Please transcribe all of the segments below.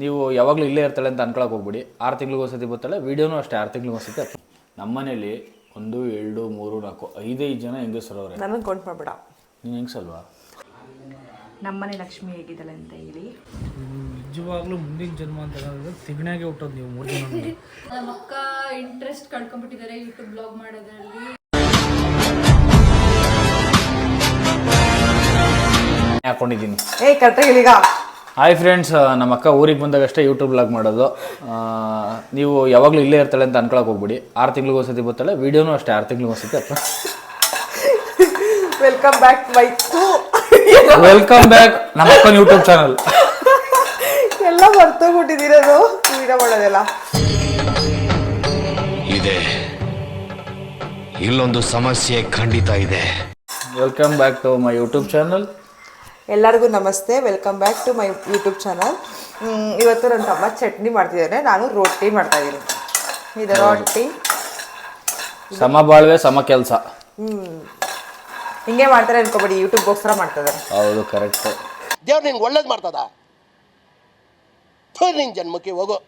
ನೀವು ಯಾವಾಗಲೂ ಇಲ್ಲೇ ಇರ್ತಾಳೆ ಅಂತ ಅನ್ಕೊಳಕ್ಕೆ ಹೋಗ್ಬಿಡಿ. ಆರು ತಿಂಗಳಿಗೂ ಒಂದ್ಸತಿ ಬರ್ತಾಳೆ ವೀಡಿಯೋನೂ ಅಷ್ಟೇ ಆರು ತಿಂಗಳಿಗೆ ಒಂದ್ಸತಿ ನಮ್ಮನೇಲಿ ಒಂದು ಎರಡು ಮೂರು ನಾಲ್ಕು ಐದೈದು ಜನ ಹೆಂಗಸರವ್ರೆ. ನನಗೆ ಕೊಂಡ್ ಮಾಡಬೇಡ. ನೀನು ಹೆಂಗಸಲ್ವಾ? ನಮ್ಮನೆ ಲಕ್ಷ್ಮಿ ಹೇಗಿದ್ದಾಳೆ ಅಂತ ಹೇಳಿ. ನಿಜವಾಗ್ಲೂ ಮುಂದಿನ ಜನ್ಮ ಅಂತ ಹೇಳಿದ್ರೆ ತಿಗಣೆಗೆ ಹುಟ್ಟೋದು ನೀವು ಮೂರು ಜನ ನಮ್ಮ ಅಕ್ಕ ಇಂಟ್ರೆಸ್ಟ್ ಕಳ್ಕೊಂಡ್ಬಿಟ್ಟಿದ್ದಾರೆ ಯೂಟ್ಯೂಬ್ ಬ್ಲಾಗ್ ಮಾಡೋದ್ರಲ್ಲಿ. ಹಾಕೊಂಡಿದ್ದೀನಿ. ಏಯ್ ಕರೆಕ್ಟಾಗಿ ಈಗ ಹಾಯ್ ಫ್ರೆಂಡ್ಸ್ ನಮ್ಮ ಅಕ್ಕ ಊರಿಗೆ ಬಂದಾಗಷ್ಟೇ ಯೂಟ್ಯೂಬ್ ಬ್ಲಾಗ್ ಮಾಡೋದು. ನೀವು ಯಾವಾಗಲೂ ಇಲ್ಲೇ ಇರ್ತಾಳೆ ಅಂತ ಅನ್ಕೊಳಕ್ಕೆ ಹೋಗ್ಬಿಡಿ. ಆರು ತಿಂಗಳಿಗೂ ಒಂದ್ಸತಿ ಬರ್ತಾಳೆ ವೀಡಿಯೋನೂ ಅಷ್ಟೇ ಆರು ತಿಂಗಳಿಗೆ ಒಂದ್ಸತಿ welcome back my to welcome back ನಮ್ಮ ಅಕ್ಕನ ಯೂಟ್ಯೂಬ್ ಚಾನಲ್ ಎಲ್ಲ ಮರ್ತೋಗ್ಬಿಟ್ಟಿದ್ದೀರದು ವಿಡಿಯೋ ಮಾಡೋದೆಲ್ಲ. ಇದೆ. ಇಲ್ಲೊಂದು ಸಮಸ್ಯೆ ಖಂಡಿತ ಇದೆ. Welcome back to my YouTube channel ಎಲ್ಲರಿಗೂ ನಮಸ್ತೆ. Welcome back to my YouTube channel ಇವತ್ತು ನನ್ನ ತಮ್ಮ ಚಟ್ನಿ ಮಾಡ್ತಿದ್ದೇನೆ ನಾನು ರೊಟ್ಟಿ ಮಾಡ್ತಾ ಇದ್ದೀನಿ ಇದು ರೊಟ್ಟಿ. ಸಮ ಬಾಳ್ವೆ ಸಮ ಕೆಲಸ. ಹಿಂಗೆ ಮಾಡ್ತಾರೆ ಅನ್ಕೋಬೇಡಿ. ಯೂಟ್ಯೂಬ್ಗೋಸ್ಕರ ಮಾಡ್ತಿದ್ದಾರೆ ಹೌದು ಕರೆಕ್ಟ್ ದೇವ್ರು ನಿಂಗೆ ಒಳ್ಳೇದು ಮಾಡ್ತದ? ನಿನ್ ಜನ್ಮಕ್ಕೆ ಹೋಗು.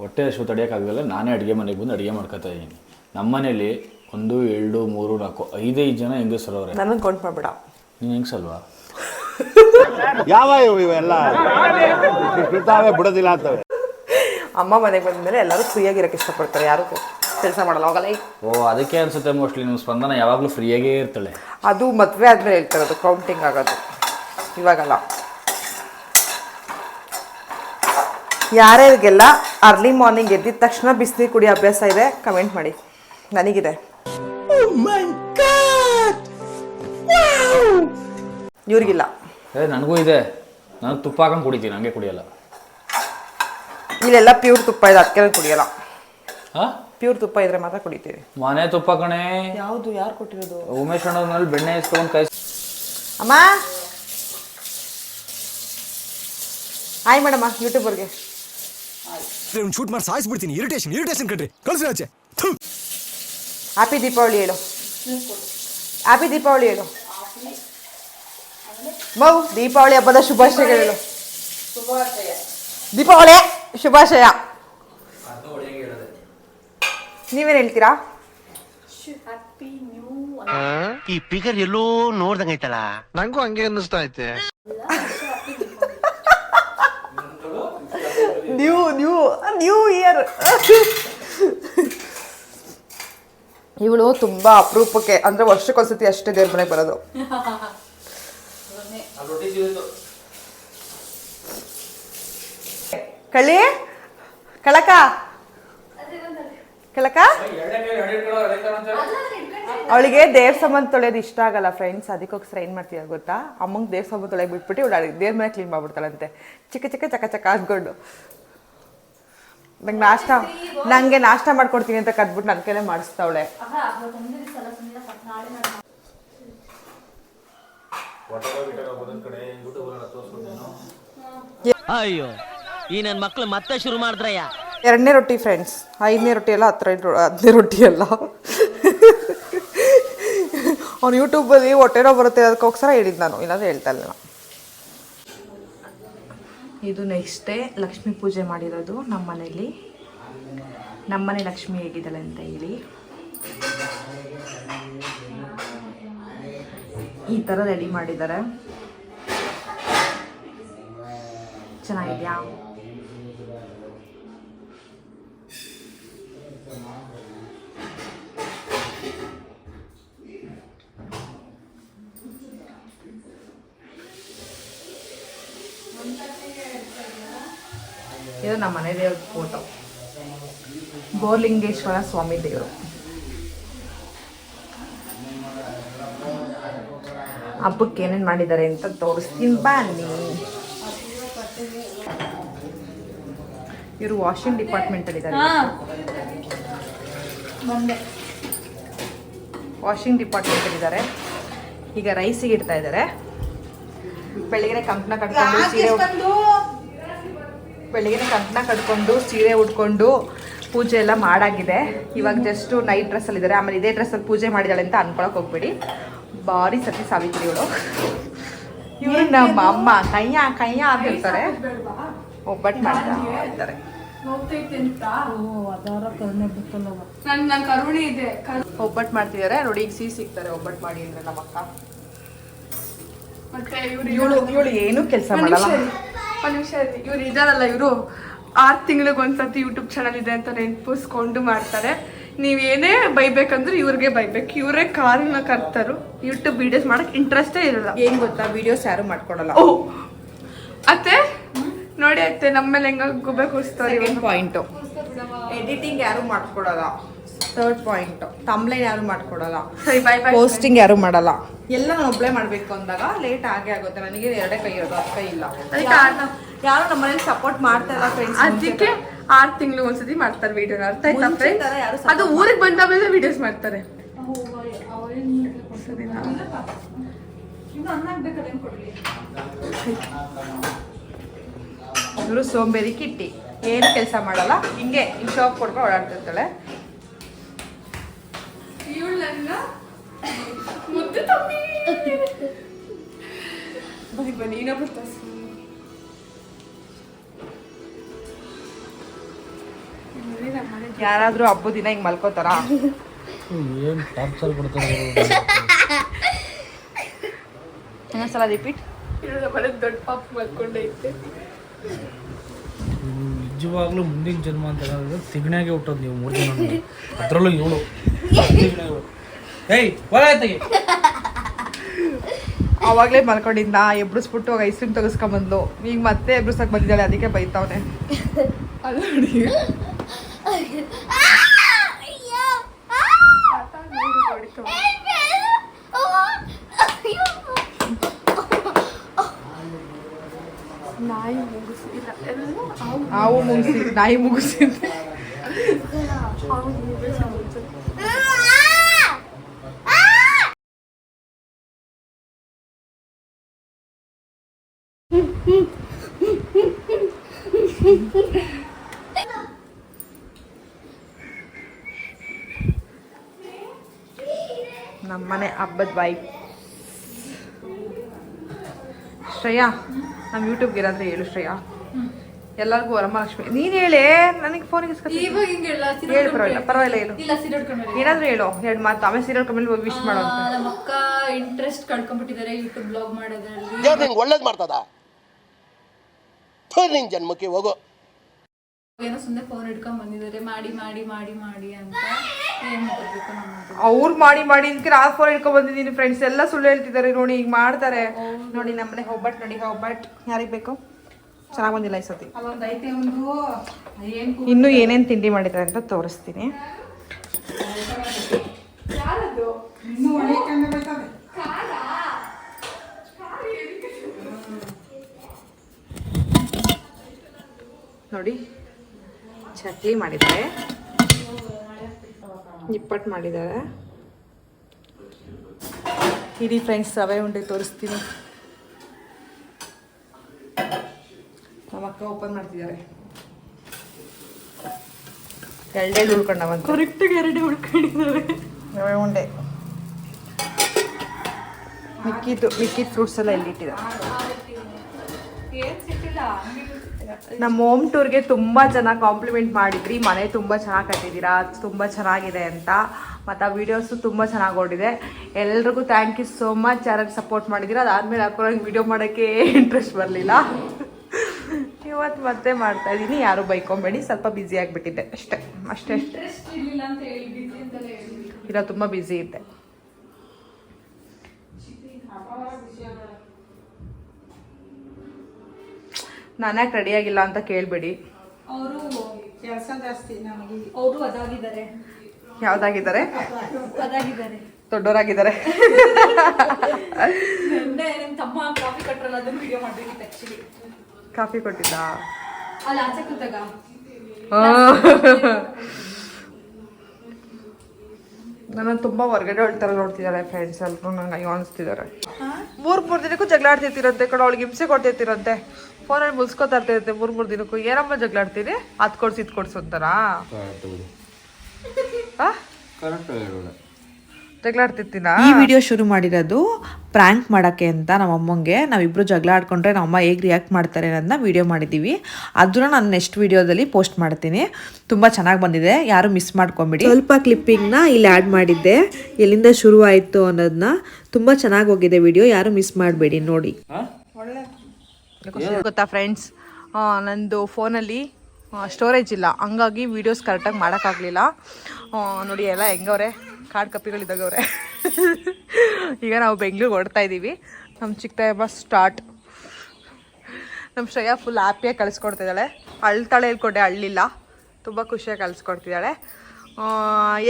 ಹೊಟ್ಟೆ ಹಸು ತಡೆಯೋಕ್ಕಾಗಲ್ಲ ನಾನೇ ಅಡುಗೆ ಮನೆಗೆ ಬಂದು ಅಡುಗೆ ಮಾಡ್ಕೊತಾ ಇದ್ದೀನಿ ನಮ್ಮನೇಲಿ ಒಂದು ಎರಡು ಮೂರು ನಾಲ್ಕು ಐದೈದು ಜನ ಹೆಂಗಸರವ್ರೆ. ನನಗೆ ಕೌಂಟ್ ಮಾಡಬೇಡ. ನೀನು ಹೆಂಗಸಲ್ವಾ? ಯಾವ ಇವು ಇವೆಲ್ಲ? ಬಿಡ್ತಾವೆ ಬಿಡೋದಿಲ್ಲ ಅಂತವೆ. ಅಮ್ಮ ಮನೆಗೆ ಬಂದಮೇಲೆ ಎಲ್ಲರೂ ಫ್ರೀಯಾಗಿರೋಕ್ಕೆ ಇಷ್ಟಪಡ್ತಾರೆ ಯಾರು ಕೆಲಸ ಮಾಡಲ್ಲ ಹೋಗಲ್ಲ. ಓ ಅದಕ್ಕೆ ಅನ್ಸುತ್ತೆ ಮೋಸ್ಟ್ಲಿ ನಿಮ್ಮ ಸ್ಪಂದನ ಯಾವಾಗಲೂ ಫ್ರೀಯಾಗೇ ಇರ್ತಾಳೆ. ಅದು ಮದುವೆ ಆದಮೇಲೆ ಹೇಳ್ತಾರೆ ಅದು ಕೌಂಟಿಂಗ್ ಆಗೋದು. ಇವಾಗಲ್ಲ. ಯಾರ್ಯಾರಿಗೆಲ್ಲ ಅರ್ಲಿ ಮಾರ್ನಿಂಗ್ ಎದ್ದಿದ ತಕ್ಷಣ ಬಿಸಿನೀರು ಕುಡಿಯೋ ಅಭ್ಯಾಸ ಇದೆ ಕಮೆಂಟ್ ಮಾಡಿ. ನನಗಿದೆ. ಇವ್ರಿಗಿಲ್ಲ. ಏ ನನಗೂ ಇದೆ. ನಾನು ತುಪ್ಪ ಹಾಕೊಂಡು ಕುಡಿತೀನಿ ಹಂಗೆ ಕುಡಿಯಲ್ಲ. ಇಲ್ಲೆಲ್ಲ ಪ್ಯೂರ್ ತುಪ್ಪ ಇದೆ ಅದಕ್ಕೆ ಕುಡಿಯಲ್ಲ. ಹಾಂ? ಪ್ಯೂರ್ ತುಪ್ಪ ಇದ್ರೆ ಮಾತ್ರ ಕುಡಿತೀವಿ. ಮನೆ ತುಪ್ಪ ಕಣೆ. ಯಾವುದು ಯಾರು ಕೊಟ್ಟಿರೋದು? ಉಮೇಶ್ ಅಣ್ಣವ್ರಲ್ಲಿ ಬೆಣ್ಣೆ ಇಸ್ಕೊಂಡು ಕೈ ಅಮ್ಮ? Hi madam ಯೂಟ್ಯೂಬರ್ಗೆ. ಶೂಟ್ ಮಾಡಿ ಸಾಯಿಸ್ಬಿಡ್ತೀನಿ. ಇರಿಟೇಷನ್ ಇರಿಟೇಷನ್ ಕಣ್ರಿ. ಕಳ್ಸಿ ಆಚೆ. ಥು. ಹ್ಯಾಪಿ ದೀಪಾವಳಿ ಹೇಳು. ಹ್ಯಾಪಿ ದೀಪಾವಳಿ ಹೇಳು. ಮೌ ದೀಪಾವಳಿ ಹಬ್ಬದ ಶುಭಾಶಯಗಳು. ದೀಪಾವಳಿ ಶುಭಾಶಯ. ನೀವೇನ್ ಹೇಳ್ತೀರಾ? ಈ ಫಿಗರ್ ಎಲ್ಲೋ ನೋಡ್ದಂಗ ಐತಲ್ಲ? ನಂಗೂ ಹಂಗೆ ಅನ್ನಿಸ್ತಾ ಐತೆ. ನ್ಯೂ ನ್ಯೂ ನ್ಯೂ ಇಯರ್ ಇವಳು ತುಂಬಾ ಅಪರೂಪಕ್ಕೆ ಅಂದ್ರೆ ವರ್ಷಕ್ಕೊಂದ್ಸತಿ ಅಷ್ಟೇ ದೇವ್ರ ಮನೆಗೆ ಬರೋದು. ಕಳಿ ಕಳಕ. ಕಳಕ? ಅವಳಿಗೆ ದೇವ್ರ ಸಂಬಂಧ ತೊಳೆಯೋದು ಇಷ್ಟ ಆಗಲ್ಲ ಫ್ರೆಂಡ್ಸ್ ಅದಕ್ಕೋಸ್ಕರ ಏನು ಮಾಡ್ತೀಯ ಗೊತ್ತಾ? ಅಮ್ಮಂಗೆ ದೇವ್ರ ಸಂಬಂಧ ತೊಳೆಗೆ ಬಿಟ್ಬಿಟ್ಟು ಇವಳು ದೇವ್ರ ಮನೆ ಕ್ಲೀನ್ ಮಾಡ್ಬಿಡ್ತಾಳಂತೆ. ಚಿಕ್ಕ ಚಿಕ್ಕ ಚಕ ಚಕ ಹಾಕ್ಕೊಂಡು ನಂಗೆ ನಾಷ್ಟ ನಂಗೆ ನಾಷ್ಟ ಮಾಡ್ಕೊಡ್ತೀನಿ ಅಂತ ಕದ್ಬಿಟ್ಟು ನನ್ನ ಕೈಲೇ ಮಾಡಿಸ್ತಾವಳೆ. ಅಯ್ಯೋ ಈ ನನ್ನ ಮಕ್ಳು ಮತ್ತೆ ಶುರು ಮಾಡಿದ್ರಯ್ಯ? ಎರಡನೇ ರೊಟ್ಟಿ ಫ್ರೆಂಡ್ಸ್ ಐದನೇ ರೊಟ್ಟಿ ಎಲ್ಲ ಹತ್ರ ಹದಿನೇ ರೊಟ್ಟಿ ಅಲ್ಲ. ಅವ್ನು ಯೂಟ್ಯೂಬಲ್ಲಿ ಹೊಟ್ಟೆನೋ ಬರುತ್ತೆ ಅದಕ್ಕೋಸ್ಕರ ಹೇಳಿದ್ದು ನಾನು. ಇಲ್ಲಾಂದ್ರೆ ಹೇಳ್ತಾ ಇಲ್ಲ ಇದು ನೆಕ್ಸ್ಟ್ ಡೇ ಲಕ್ಷ್ಮೀ ಪೂಜೆ ಮಾಡಿರೋದು ನಮ್ಮ ಮನೇಲಿ ನಮ್ಮನೆ ಲಕ್ಷ್ಮಿ ಹೇಗಿದ್ದಾಳೆ ಅಂತ ಹೇಳಿ. ಈ ಥರ ರೆಡಿ ಮಾಡಿದ್ದಾರೆ. ಚೆನ್ನಾಗಿದ್ಯಾ? ಇದು ನಮ್ಮ ಮನೆ ದೇವ್ರ ಫೋಟೋ ಗೋರ್ಲಿಂಗೇಶ್ವರ ಸ್ವಾಮಿ ದೇವರು. ಹಬ್ಬಕ್ಕೆ ಏನೇನು ಮಾಡಿದ್ದಾರೆ ಅಂತ ತೋರಿಸ್ತೀನಿ. ಬನ್ನಿ. ಇವರು ವಾಷಿಂಗ್ ಡಿಪಾರ್ಟ್ಮೆಂಟ್ ಅಲ್ಲಿ ಇದ್ದಾರೆ. ವಾಷಿಂಗ್ ಡಿಪಾರ್ಟ್ಮೆಂಟ್ ಅಲ್ಲಿ ಇದ್ದಾರೆ. ಈಗ ರೈಸಿಗೆ ಇಡ್ತಾ ಇದ್ದಾರೆ. ಬೆಳಗ್ಗೆ ಕಂಪ್ನ ಕಟ್ಕೊಂಡು ಸೀರೆ ಬೆಳಗ್ಗೆ ಕಂಪ್ನ ಕಟ್ಕೊಂಡು ಸೀರೆ ಉಟ್ಕೊಂಡು ಪೂಜೆ ಎಲ್ಲ ಮಾಡಾಗಿದೆ. ಇವಾಗ ಜಸ್ಟ್ ನೈಟ್ ಡ್ರೆಸ್ಸಲ್ಲಿ ಇದ್ದಾರೆ ಆಮೇಲೆ ಇದೇ ಡ್ರೆಸ್ಸಲ್ಲಿ ಪೂಜೆ ಮಾಡಿದಾಳೆ ಅಂತ ಅನ್ಕೊಳಕ್ ಹೋಗ್ಬೇಡಿ. ಬಾರಿ ಸತಿ ಸಾವಿತ್ರಿ ಇವಳು. ಇವ್ರು ನಮ್ಮ ಅಮ್ಮ. ಕೈಯ ಕೈಯ ಅಂತ ಹೇಳ್ತಾರೆ. ಒಬ್ಬಟ್ಟು ಮಾಡ್ತಾ ಒಬ್ಬಟ್ ಒಬ್ಬಟ್ಟು ಮಾಡ್ತಿದ್ದಾರೆ. ನೋಡಿ ಈಗ ಸಿಹಿ ಸಿಗ್ತಾರೆ. ಒಬ್ಬಟ್ಟು ಮಾಡಿ ಅಂದ್ರೆ ನಮ್ಮ ಅಕ್ಕ. ಮತ್ತೆ ಇವ್ರು ಇವಳು ಇವಳು ಏನೂ ಕೆಲಸ ಮಾಡಲ್ಲ. ಒಂದ್ ನಿಮಿಷ ಇವ್ರು ಇದಾರಲ್ಲ ಇವರು. ಆರು ತಿಂಗಳಿಗೆ ಒಂದ್ಸತಿ ಯೂಟ್ಯೂಬ್ ಚಾನಲ್ ಇದೆ ಅಂತ ನೆನ್ಪಿಸ್ಕೊಂಡು ಮಾಡ್ತಾರೆ. ನೀವೇನೇ ಬೈಬೇಕಂದ್ರೆ ಇವ್ರಿಗೆ ಬೈಬೇಕು. ಇವರೇ ಕಾರನ್ನ ಕರ್ತಾರು. ಯೂಟ್ಯೂಬ್ ವಿಡಿಯೋಸ್ ಮಾಡಕ್ ಇಂಟ್ರೆಸ್ಟೇ ಇರಲ್ಲ. ಏನ್ ಗೊತ್ತಾ? ವಿಡಿಯೋಸ್ ಯಾರು ಮಾಡ್ಕೊಡಲ್ಲ ಓ ಅತ್ತೆ ನೋಡಿ ಅತ್ತೆ ನಮ್ಮ ಮೇಲೆ ಹೆಂಗ ಗುಬ್ಬೆ ಕೂರಿಸ್ತಾರೆ ಪಾಯಿಂಟು ಎಡಿಟಿಂಗ್ ಯಾರು ಮಾಡ್ಕೊಡಲ್ಲ ಥರ್ಡ್ ಪಾಯಿಂಟ್ ತಂಬ್ಲೈನ್ ಯಾರು ಮಾಡ್ಕೊಡಲ್ಲ ಸರಿ ಬೈ ಬೈ ಪೋಸ್ಟಿಂಗ್ ಯಾರು ಮಾಡಲ್ಲ. ಎಲ್ಲ ನಾನು ಒಬ್ಳೆ ಮಾಡ್ಬೇಕು ಅಂದಾಗ ಲೇಟ್ ಆಗೇ ಆಗುತ್ತೆ. ನನಗೆ ಎರಡೇ ಕೈ ಇರೋದು ಅಷ್ಟೇ ಕೈ ಇಲ್ಲ. ಯಾರು ನಮ್ಮನೇಲಿ ಸಪೋರ್ಟ್ ಮಾಡ್ತಾ ಇಲ್ಲ ಫ್ರೆಂಡ್ಸ್ ಅದಕ್ಕೆ ಆರ್ ತಿಂಗಳು ಒಂದ್ಸತಿ ಮಾಡ್ತಾರೆ ವಿಡಿಯೋನ ಅರ್ಥ ಆಯ್ತಾ ಯಾರು ಅದು ಊರಿಗೆ ಬಂದಾದ್ಮೇಲೆ ವಿಡಿಯೋಸ್ ಮಾಡ್ತಾರೆ. ಇವರು ಸೋಂಬೇರಿ ಕಿಟ್ಟಿ. ಏನು ಕೆಲಸ ಮಾಡಲ್ಲ ಹಿಂಗೆ ಈ ಶಾಪ್ ಕೊಡ್ಕೊಂಡು ಓಡಾಡ್ತಿರ್ತಾಳೆ. ಬನ್ನಿ ಬನ್ನಿ ಇನ್ನೊಬ್ರು. ಯಾರಾದ್ರೂ ಹಬ್ಬದ ದಿನ ಹಿಂಗ್ ಮಲ್ಕೋತಾರ? ಏನು ಟಾರ್ಚರ್ ಕೊಡ್ತಾರೆ ಇನ್ನೊಂದ್ಸಲ ರಿಪೀಟ್ ದೊಡ್ಡ ಪಾಪ ಮಲ್ಕೊಂಡೈತೆ. ನಿಜವಾಗ್ಲೂ ಮುಂದಿನ ಜನ್ಮ ಅಂತ ಹೇಳಿದ್ರೆ ತಿಗಣ್ಯಾಗೆ ಹುಟ್ಟೋದು ನೀವು ಮೂರು ಜನ ಅದರಲ್ಲೂ ಏಳು. ಏಯ್ ಒಳಗೆ ಅವಾಗಲೇ ಮಲ್ಕೊಂಡಿದ್ದ ಅವಾಗ ಐಸ್ ಕ್ರೀಮ್ ತೆಗೆಸ್ಕೊಂಬಂದ್ಲು ಈಗ ಮತ್ತೆ ಎಬ್ರಿಸಕ್ ಬಂದಿದ್ದಾಳೆ ಅದಕ್ಕೆ ಬೈತಾವನೆ. ಅಲ್ಲ ನೋಡಿ ನಾಯಿ ಮುಗಿಸಿ ಇಲ್ಲ ಎಲ್ಲ ಹಾವು ಹಾವು ಮುಗಿಸಿ ನಾಯಿ ಮುಗಿಸಿ ಹಾವು ಮುಗಿಸಿ ನಮ್ಮನೆ ಹಬ್ಬದ ವೈಬ್ ಶ್ರೇಯಾ ನಮ್ಮ ಯೂಟ್ಯೂಬ್ಗೆ ಏನಾದ್ರೆ ಹೇಳು ಶ್ರೇಯಾ. ಎಲ್ಲರಿಗೂ ವರಮಹಾಲಕ್ಷ್ಮಿ. ನೀನ್ ಹೇಳೇ ನನಗೆ ಫೋನಿಗೆ ಸೀರೆ ಹೇಳು? ಪರವಾಗಿಲ್ಲ ಪರವಾಗಿಲ್ಲ ಹೇಳು. ಏನಾದ್ರೂ ಹೇಳು ಎರಡು ಮಾತು. ಆಮೇಲೆ ಸೀರಿಯಲ್ ಕಮ್ಮಿ ವಿಶ್ ಮಾಡೋ ಅಂತ. ನಮ್ಮ ಅಕ್ಕ ಇಂಟ್ರೆಸ್ಟ್ ಕಳ್ಕೊಂಡ್ಬಿಟ್ಟಿದ್ದಾರೆ ಯೂಟ್ಯೂಬ್ ಬ್ಲಾಗ್ ಮಾಡೋದ್ರಲ್ಲಿ. ದೇವ್ರು ನಿನ್ಗೆ ಒಳ್ಳೇದು ಮಾಡ್ತದ? ಥು, ನಿನ್ ಜನ್ಮಕ್ಕೆ ಹೋಗು. ಏನೋ ಸುಮ್ಮನೆ ಫೋನ್ ಹಿಡ್ಕೊಂಡ್ ಬಂದಿದ್ದಾರೆ. ಮಾಡಿ ಮಾಡಿ ಮಾಡಿ ಮಾಡಿ ಅಂತ. ಏನ್ ಅವ್ರು ಮಾಡಿ ಮಾಡಿ ಇದಕ್ಕೆ ಆ ಫೋನ್ ಇಟ್ಕೊಂಡ್ ಬಂದಿದ್ದೀನಿ ಫ್ರೆಂಡ್ಸ್ ಎಲ್ಲ ಸುಳ್ಳು ಹೇಳ್ತಿದ್ದಾರೆ ನೋಡಿ ಈಗ ಮಾಡ್ತಾರೆ. ನೋಡಿ ನಮ್ಮನೆ ಒಬ್ಬಟ್ಟು ನೋಡಿ ಒಬ್ಬಟ್ಟು ಯಾರಿಗೆ ಬೇಕು? ಚೆನ್ನಾಗಿ ಬಂದಿಲ್ಲ ಈ ಸತಿ ಇನ್ನು ಏನೇನು ತಿಂಡಿ ಮಾಡಿದ್ದಾರೆ ಅಂತ ತೋರಿಸ್ತೀನಿ. ನೋಡಿ ಚಟ್ನಿ ಮಾಡಿದ್ದಾರೆ. ನಿಪ್ಪಟ್ಟು ಮಾಡಿದ್ದಾರೆ ಇಡೀ ಫ್ರೆಂಡ್ಸ್ ರವೆ ಉಂಡೆ ತೋರಿಸ್ತೀನಿ. ನಮ್ಮ ಅಕ್ಕ ಓಪನ್ ಮಾಡ್ತಿದ್ದಾರೆ. ಎರಡೆರಡು ಉಳ್ಕೊಂಡವಂತ. ಕರೆಕ್ಟಾಗಿ ಎರಡು ಉಳ್ಕೊಂಡಿದ್ದಾರೆ ರವೆ ಉಂಡೆ. ಮಿಕ್ಕಿದ್ದು ಮಿಕ್ಕಿದ ಫ್ರೂಟ್ಸ್ ಎಲ್ಲ ಇಲ್ಲಿಟ್ಟಿದ್ದಾರೆ ಏನ್ ಸಿಕ್ಕಿಲ್ಲ ನಮ್ಮ ಹೋಮ್ ಟೂರ್ಗೆ ತುಂಬ ಜನ ಕಾಂಪ್ಲಿಮೆಂಟ್ ಮಾಡಿದ್ರಿ. ಮನೆ ತುಂಬ ಚೆನ್ನಾಗಿ ಕಟ್ಟಿದ್ದೀರಾ ತುಂಬ ಚೆನ್ನಾಗಿದೆ ಅಂತ. ಮತ್ತು ಆ ವೀಡಿಯೋಸು ತುಂಬ ಚೆನ್ನಾಗಿ ಓಡಿದೆ. ಎಲ್ರಿಗೂ ಥ್ಯಾಂಕ್ ಯು ಸೋ ಮಚ್ ಯಾರಾದ್ರು ಸಪೋರ್ಟ್ ಮಾಡಿದ್ದೀರಾ ಅದಾದಮೇಲೆ ಹಾಕೋ ನಂಗೆ ವೀಡಿಯೋ ಮಾಡೋಕ್ಕೆ ಇಂಟ್ರೆಸ್ಟ್ ಬರಲಿಲ್ಲ. ಇವತ್ತು ಮತ್ತೆ ಮಾಡ್ತಾ ಇದ್ದೀನಿ. ಯಾರು ಬೈಕೊಂಬೇಡಿ ಸ್ವಲ್ಪ ಬ್ಯುಸಿ ಆಗಿಬಿಟ್ಟಿದ್ದೆ ಅಷ್ಟೇ ಅಷ್ಟೇ ಅಷ್ಟೇ. ಇಲ್ಲ ತುಂಬ ಬ್ಯುಸಿ ಇದ್ದೆ. ನಾನ್ಯಾಕೆ ರೆಡಿ ಆಗಿಲ್ಲ ಅಂತ ಕೇಳಬೇಡಿ. ಅವರು ಕೆಲಸ ಜಾಸ್ತಿ ನಮಗೆ ಅವರು ಅದಾಗಿದ್ದಾರೆ. ಯಾವ್ದಾಗಿದ್ದಾರೆ? ಅದಾಗಿದ್ದಾರೆ. ದೊಡ್ಡವರಾಗಿದ್ದಾರೆ. ತಮ್ಮ ಕಾಫಿ ಕಟ್ರಲ್ಲ ಅದನ್ನ ವಿಡಿಯೋ ಮಾಡ್ಬೇಕಿತ್ತು ಕಾಫಿ ಕೊಟ್ಟಿದ್ದ? ಅಲ್ಲಿ ಆಚೆ ಕೂತಾಗ. ನನ್ನ ತುಂಬಾ ಹೊರಗಡೆ ಹೊಳ್ತಾರ ನೋಡ್ತಿದ್ದಾರೆ ಫ್ರೆಂಡ್ಸ್ ಎಲ್ಲರೂ ನಂಗೆ ಅಯ್ಯೋ ಅನಿಸ್ತಿದ್ದಾರೆ. ಮೂರ್ ಮೂರ್ ದಿನಕ್ಕೂ ಜಗಳ ಆಡ್ತಿರ್ತಿರಂತೆ ಕಡೆ ಅವಳಿಗೆ ಹಿಂಸೆ ಕೊಡ್ತಿರ್ತಿರಂತೆ. ಫೋನಲ್ಲಿ ಮುಲ್ಸ್ಕೊತಾ ಇರ್ತೈತೆ ಮೂರ್ ಮೂರ್ ದಿನಕ್ಕೂ ಏನಮ್ಮ ಜಗಳ ಆಡ್ತೀರಿ ಅದ್ ಕೊಡ್ಸಿ ಇದ್ ಕೊಡ್ಸು ಅಂತಾರಾ? ಈ ವಿಡಿಯೋ ಶುರು ಮಾಡಿರೋದು ಪ್ರ್ಯಾಂಕ್ ಮಾಡೋಕ್ಕೆ ಅಂತ ನಮ್ಮ ಅಮ್ಮಂಗೆ ನಾವಿಬ್ರು ಜಗಳ ಆಡ್ಕೊಂಡ್ರೆ ನಮ್ಮ ಅಮ್ಮ ಹೇಗೆ ರಿಯಾಕ್ಟ್ ಮಾಡ್ತಾರೆ ಅನ್ನೋದನ್ನ ವಿಡಿಯೋ ಮಾಡಿದ್ದೀವಿ ಅದನ್ನ ನಾನು ನೆಕ್ಸ್ಟ್ ವಿಡಿಯೋದಲ್ಲಿ ಪೋಸ್ಟ್ ಮಾಡ್ತೀನಿ. ತುಂಬ ಚೆನ್ನಾಗಿ ಬಂದಿದೆ. ಯಾರು ಮಿಸ್ ಮಾಡ್ಕೊಂಬಿಡಿ. ಸ್ವಲ್ಪ ಕ್ಲಿಪ್ಪಿಂಗ್ನ ಇಲ್ಲಿ ಆ್ಯಡ್ ಮಾಡಿದ್ದೆ. ಎಲ್ಲಿಂದ ಶುರು ಆಯಿತು ಅನ್ನೋದನ್ನ ತುಂಬ ಚೆನ್ನಾಗಿ ಹೋಗಿದೆ ವಿಡಿಯೋ ಯಾರು ಮಿಸ್ ಮಾಡಬೇಡಿ ನೋಡಿ. ಗೊತ್ತಾ ಫ್ರೆಂಡ್ಸ್ ನಂದು ಫೋನಲ್ಲಿ ಸ್ಟೋರೇಜ್ ಇಲ್ಲ. ಹಂಗಾಗಿ ವೀಡಿಯೋಸ್ ಕರೆಕ್ಟಾಗಿ ಮಾಡೋಕ್ಕಾಗಲಿಲ್ಲ. ನೋಡಿ ಎಲ್ಲ ಹೆಂಗವ್ರೆ? ಕಾಡು ಕಪ್ಪಿಗಳಿದ್ದಾಗವ್ರೆ ಈಗ ನಾವು ಬೆಂಗ್ಳೂರಿಗೆ ಹೊಡ್ತಾ ಇದ್ದೀವಿ ನಮ್ಮ ಚಿಕ್ಕ ಸ್ಟಾರ್ಟ್ ನಮ್ಮ ಶ್ರೇಯಾ ಫುಲ್ ಹ್ಯಾಪಿಯಾಗಿ ಕಳಿಸ್ಕೊಡ್ತಿದ್ದಾಳೆ ಅಳ್ತಾಳೆ ಹೇಳ್ಕೊಂಡೆ ಅಳ್ಳಿಲ್ಲ ತುಂಬ ಖುಷಿಯಾಗಿ ಕಳಿಸ್ಕೊಡ್ತಿದ್ದಾಳೆ.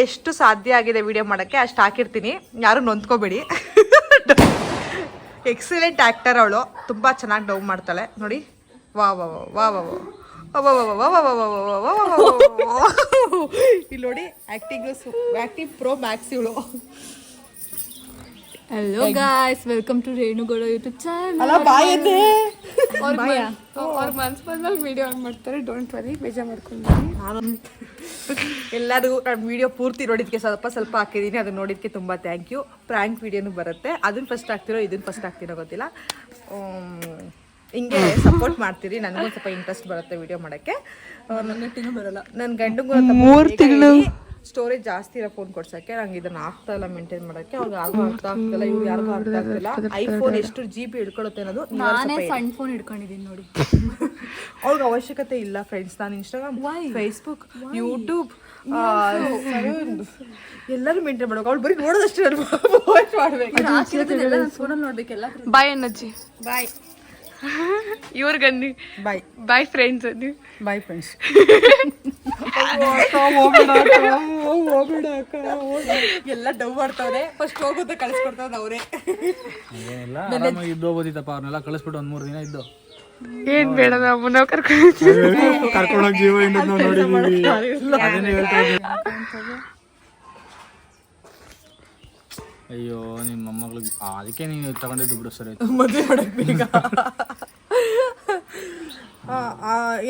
ಎಷ್ಟು ಸಾಧ್ಯ ಆಗಿದೆ ವಿಡಿಯೋ ಮಾಡೋಕ್ಕೆ? ಅಷ್ಟು ಹಾಕಿರ್ತೀನಿ. ಯಾರು ನೊಂದ್ಕೋಬೇಡಿ. ಎಕ್ಸಲೆಂಟ್ ಆ್ಯಕ್ಟರ್ ಅವಳು ತುಂಬ ಚೆನ್ನಾಗಿ ಡವ್ ಮಾಡ್ತಾಳೆ ನೋಡಿ ವಾ ವಾ ವಾ ವಾ ವಾ ಇಲ್ಲಿ ನೋಡಿ ಆ್ಯಕ್ಟಿಂಗ್ ಆ್ಯಕ್ಟಿಂಗ್ ಪ್ರೋ ಮ್ಯಾಕ್ಸ್ ಇವಳು hello guys welcome to Renu Gowda YouTube channel ಅವ್ರ ಮನ್ಸ್ ಬಂದ್ಮೇಲೆ ವಿಡಿಯೋ ಆನ್ ಮಾಡ್ತಾರೆ ಡೋಂಟ್ ವರಿ ಬೇಜಾರು ಮಾಡ್ಕೊಂಡು ಎಲ್ಲರೂ ನಾನು ವಿಡಿಯೋ ಪೂರ್ತಿ ನೋಡಿದ್ಕೆ ಸ್ವಲ್ಪ ಸ್ವಲ್ಪ ಹಾಕಿದ್ದೀನಿ ಅದನ್ನ ನೋಡಿದ್ಕೆ ತುಂಬ ಥ್ಯಾಂಕ್ ಯು ಪ್ರ್ಯಾಂಕ್ ವಿಡಿಯೋನು ಬರುತ್ತೆ ಅದನ್ನ ಫಸ್ಟ್ ಹಾಕ್ತಿರೋ ಇದನ್ನ ಫಸ್ಟ್ ಆಗ್ತಿರೋ ಗೊತ್ತಿಲ್ಲ ಹಿಂಗೆ ಸಪೋರ್ಟ್ ಮಾಡ್ತೀರಿ ನನಗೂ ಸ್ವಲ್ಪ ಇಂಟ್ರೆಸ್ಟ್ ಬರುತ್ತೆ ವಿಡಿಯೋ ಮಾಡೋಕ್ಕೆ ನನ್ನ ಬರಲ್ಲ ನನ್ನ ಗಂಡಂಗೂ ಮೂರು ತಿಂಗಳು ಸ್ಟೋರೇಜ್ ಜಾಸ್ತಿ ಇರೋ ಫೋನ್ ಕೊಡ್ಸಕ್ಕೆ ನಂಗೆ ಇದನ್ನ ಆಗ್ತಾ ಇಲ್ಲ ಮೇಂಟೈನ್ ಮಾಡೋಕ್ಕೆ ಅವ್ರಿಗೆ ಆಗೋ ಅರ್ಥ ಆಗ್ತಿಲ್ಲ ಇವ್ರು ಯಾರಿಗೂ ಅರ್ಥ ಆಗ್ತಿಲ್ಲ ಐಫೋನ್ ಎಷ್ಟು ಜಿ ಬಿ ಹಿಡ್ಕೊಳುತ್ತೆ ಅನ್ನೋದು ನಾನೇ ಸಣ್ಣ ಫೋನ್ ಇಟ್ಕೊಂಡಿದ್ದೀನಿ ನೋಡಿ ಅವ್ರಿಗೆ ಅವಶ್ಯಕತೆ ಇಲ್ಲ ಫ್ರೆಂಡ್ಸ್ ನಾನು ಇನ್ಸ್ಟಾಗ್ರಾಮ್ ಫೇಸ್ಬುಕ್ ಯೂಟ್ಯೂಬ್ ಎಲ್ಲರೂ ಮೇಂಟೈನ್ ಮಾಡ್ಬೇಕು. ಅವ್ಳು ಬರೀ ನೋಡೋದಷ್ಟೇ ವಾಚ್ ಮಾಡ್ಬೇಕು. ಬಾಯ್ ಅನ್ನಜ್ಜಿ ಬಾಯ್ ಇವ್ರಿಗನ್ನಿ ಬಾಯ್ ಬಾಯ್ ಫ್ರೆಂಡ್ಸ್ ಅನ್ನಿ ಬಾಯ್ ಫ್ರೆಂಡ್ಸ್ ಎಲ್ಲ ಡವ್ ಮಾಡ್ತಾವ್ರೆ. ಫಸ್ಟ್ ಹೋಗೋದು ಕಳಿಸ್ಕೊಡ್ತಾವ್ರೆ ಅವರೇ. ಇದ್ದು ಹೋಗೋದಿತ್ತಪ್ಪ. ಅವ್ರನ್ನೆಲ್ಲ ಕಳಿಸ್ಬಿಟ್ಟು ಒಂದ್ ಮೂರು ದಿನ ಇದ್ದು. ಏನ್ ಬೇಡ ನಾವು ನಾವು ಕರ್ಕೊಂಡು ಕರ್ಕೊಂಡೋಗಿ ಜೀವ ನೋಡಿದೀವಿ. ಅದನ್ನೇ ಹೇಳ್ತಾ ಅಯ್ಯೋ ನಿಮ್ಮ ಮೊಮ್ಮಗಳಿಗೆ ಅದಕ್ಕೆ ನೀನು ತಗೊಂಡಿದ್ದು ಬಿಡು ಸರಿ. ಆಯ್ತು ಮದುವೆ ಮಾಡಕ್ ಈಗ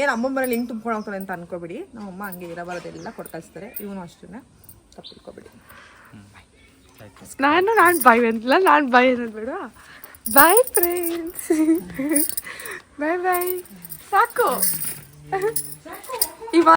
ಏನು ಅಮ್ಮ ಮನೇಲಿ ಹಿಂಗೆ ತುಂಬ್ಕೊಂಡು ಹೋಗ್ತಾರೆ ಅಂತ ಅನ್ಕೋಬೇಡಿ. ನಮ್ಮಮ್ಮ ಹಂಗೆ ಇರಬಾರದೆಲ್ಲ ಕೊಟ್ಟು ಕಳಿಸ್ತಾರೆ. ಇವನು ಅಷ್ಟನ್ನ ತಪ್ಪಿಟ್ಕೋಬೇಡಿ ನಾನು ನಾನು ಬಾಯ್ ಅಂತಿಲ್ಲ ನಾನು ಬಾಯ್ ಅನ್ನೋದು ಬೇಡ. ಬಾಯ್ ಫ್ರೆಂಡ್ಸ್ ಬಾಯ್ ಬಾಯ್ ಸಾಕು ಇವಾಗ